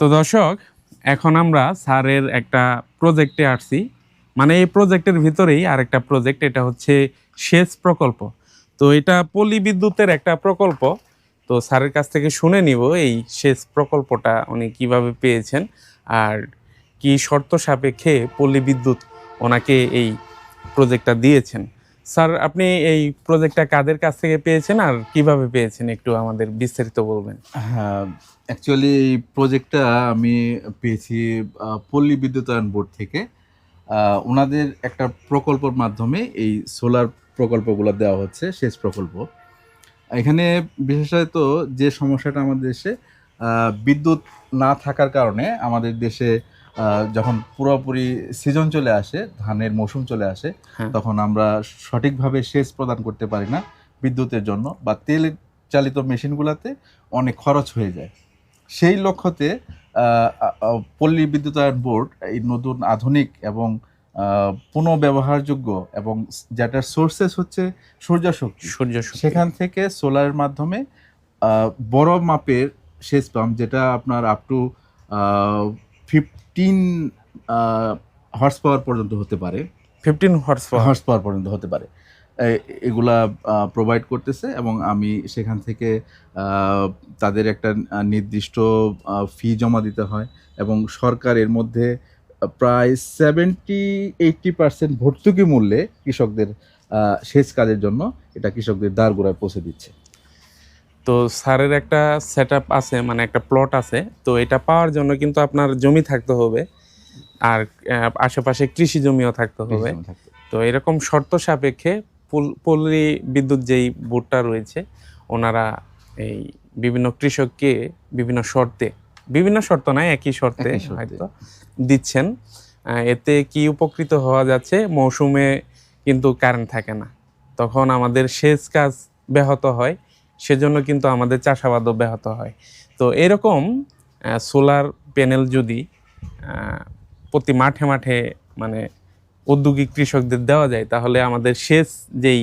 তো দর্শক, এখন আমরা স্যারের একটা প্রজেক্টে আসছি। মানে এই প্রজেক্টের ভিতরেই আরেকটা প্রজেক্ট এটা হচ্ছে সেচ প্রকল্প। তো এটা পল্লী বিদ্যুতের একটা প্রকল্প। তো স্যারের কাছ থেকে শুনে নিব এই সেচ প্রকল্পটা উনি কীভাবে পেয়েছেন আর কি শর্ত সাপেক্ষে পল্লী বিদ্যুৎ ওনাকে এই প্রজেক্টটা দিয়েছেন। স্যার আপনি এই প্রজেক্টটা কাদের কাছ থেকে পেয়েছেন আর কীভাবে পেয়েছেন? একটু আমাদের বিস্তারিত বলবেন। হ্যাঁ অ্যাকচুয়ালি এই প্রজেক্টটা আমি পেয়েছি পল্লী বিদ্যুতায়ন বোর্ড থেকে। ওনাদের একটা প্রকল্পের মাধ্যমে এই সোলার প্রকল্পগুলো দেওয়া হচ্ছে, সেচ প্রকল্প। এখানে বিশেষত যে সমস্যাটা আমাদের দেশে বিদ্যুৎ না থাকার কারণে আমাদের দেশে যখন পুরোপুরি সিজন চলে আসে ধানের মৌসুম চলে আসে হ্যাঁ। তখন আমরা সঠিকভাবে সেচ প্রদান করতে পারি না বিদ্যুতের জন্য বা তেল চালিত মেশিনগুলোতে অনেক খরচ হয়ে যায়। সেই লক্ষ্যতে পল্লী বিদ্যুতায়ন বোর্ড এই নতুন আধুনিক এবং পুনঃব্যবহারযোগ্য এবং যেটার সোর্সেস হচ্ছে সূর্য শক্তি। সূর্য সেখান থেকে সোলারের মাধ্যমে বড় মাপের সেচ পাম্প যেটা আপনার up to fifteen horse power পর্যন্ত হতে পারে। Fifteen horse power horse power পর্যন্ত হতে পারে। এগুলা প্রোভাইড করতেছে এবং আমি সেখান থেকে তাদের একটা নির্দিষ্ট ফি জমা দিতে হয় এবং সরকার এর মধ্যে প্রায় সেভেন্টি এইটটি পার্সেন্ট ভর্তুকি মূল্যে কৃষকদের সেচ কাজের জন্য এটা কৃষকদের দ্বার গোড়ায় পৌঁছে দিচ্ছে। তো স্যারের একটা সেট আছে মানে একটা প্লট আছে। তো এটা পাওয়ার জন্য কিন্তু আপনার জমি থাকতে হবে। আর আশেপাশে কৃষি জমিও থাকতে হবে। তো এরকম শর্ত সাপেক্ষে পুল- পল্লী বিদ্যুৎ যেই বোর্ডটা রয়েছে ওনারা এই বিভিন্ন কৃষককে বিভিন্ন শর্তে বিভিন্ন শর্ত নয় একই শর্তে হয়তো দিচ্ছেন। এতে কি উপকৃত হওয়া যাচ্ছে? মৌসুমে কিন্তু কারেন্ট থাকে না। তখন আমাদের সেচ কাজ ব্যাহত হয়। সেজন্য কিন্তু আমাদের চাষাবাদও ব্যাহত হয়। তো এরকম সোলার প্যানেল যদি প্রতি মাঠে মাঠে মানে উদ্যোগী কৃষকদের দেওয়া যায়, তাহলে আমাদের সেচ যেই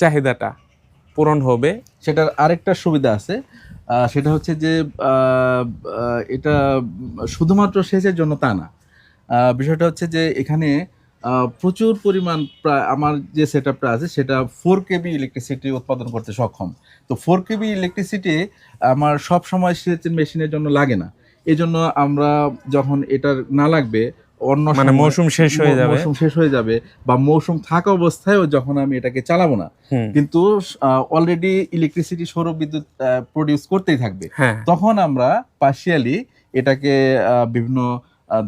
চাহিদাটা পূরণ হবে। সেটার আরেকটা সুবিধা আছে সেটা হচ্ছে যে এটা শুধুমাত্র সেচের জন্য তা না। বিষয়টা হচ্ছে যে এখানে প্রচুর পরিমাণ প্রায় আমার যে সেট আপটা আছে সেটা ফোর কেবি ইলেকট্রিসিটি উৎপাদন করতে সক্ষম। তো ফোর কেবি ইলেকট্রিসিটি আমার সব সময় সেচের মেশিনের জন্য লাগে না। এই জন্য আমরা যখন এটার না লাগবে অন্য মানে মৌসুম শেষ হয়ে যাবে। মৌসুম শেষ হয়ে যাবে বা মৌসুম থাকা অবস্থায়ও যখন আমি এটাকে চালাবো না কিন্তু অলরেডি ইলেকট্রিসিটি সৌর বিদ্যুৎ প্রডিউস করতেই থাকবে। হ্যাঁ। তখন আমরা পার্শিয়ালি এটাকে বিভিন্ন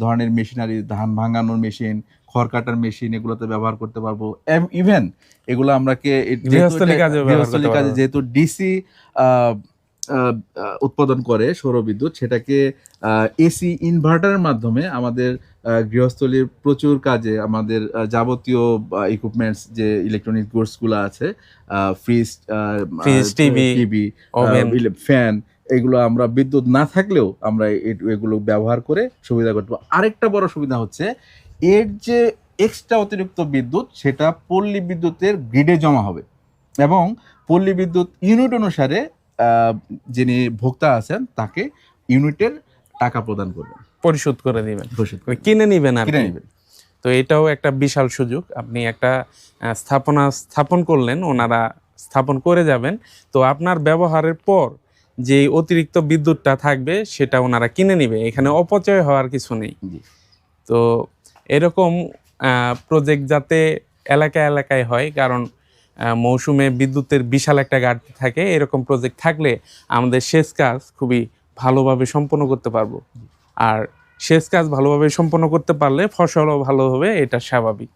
ধরনের মেশিনারি ধান ভাঙানোর মেশিন খড় কাটার মেশিন এগুলোতে ব্যবহার করতে পারব। ইভেন এগুলো আমরা কে যেহেতু গৃহস্থলী কাজে ডিসি উৎপাদন করে সৌরবিদ্যুৎ সেটাকে এসি ইনভার্টারের মাধ্যমে আমাদের গৃহস্থলীর প্রচুর কাজে আমাদের যাবতীয় ইকুইপমেন্টস যে ইলেকট্রনিক গুডসগুলো আছে ফ্রিজ টিভি ফ্যান এগুলো আমরা বিদ্যুৎ না থাকলেও আমরা এগুলো ব্যবহার করে সুবিধা করতে পারব। আরেকটা বড় সুবিধা হচ্ছে এর যে এক্সট্রা অতিরিক্ত বিদ্যুৎ সেটা পল্লী বিদ্যুতের গ্রিডে জমা হবে। এবং পল্লী বিদ্যুৎ ইউনিট অনুসারে যিনি ভোক্তা আছেন তাকে ইউনিটের টাকা প্রদান করবেন। পরিশোধ করে দিবেন। কিনে নিবেন আর কিনে। নেবেন। তো এটাও একটা বিশাল সুযোগ। আপনি একটা স্থাপনা স্থাপন করলেন ওনারা স্থাপন করে যাবেন। তো আপনার ব্যবহারের পর যে অতিরিক্ত বিদ্যুৎটা থাকবে সেটা ওনারা কিনে নিবে। এখানে অপচয় হওয়ার কিছু নেই। তো এরকম প্রজেক্ট যাতে এলাকা এলাকায় হয়, কারণ মৌসুমে বিদ্যুতের বিশাল একটা ঘাটতি থাকে, এরকম প্রজেক্ট থাকলে আমাদের সেচ কাজ খুবই ভালোভাবে সম্পন্ন করতে পারব। আর সেচ কাজ ভালোভাবে সম্পন্ন করতে পারলে ফসলও ভালো হবে, এটা স্বাভাবিক।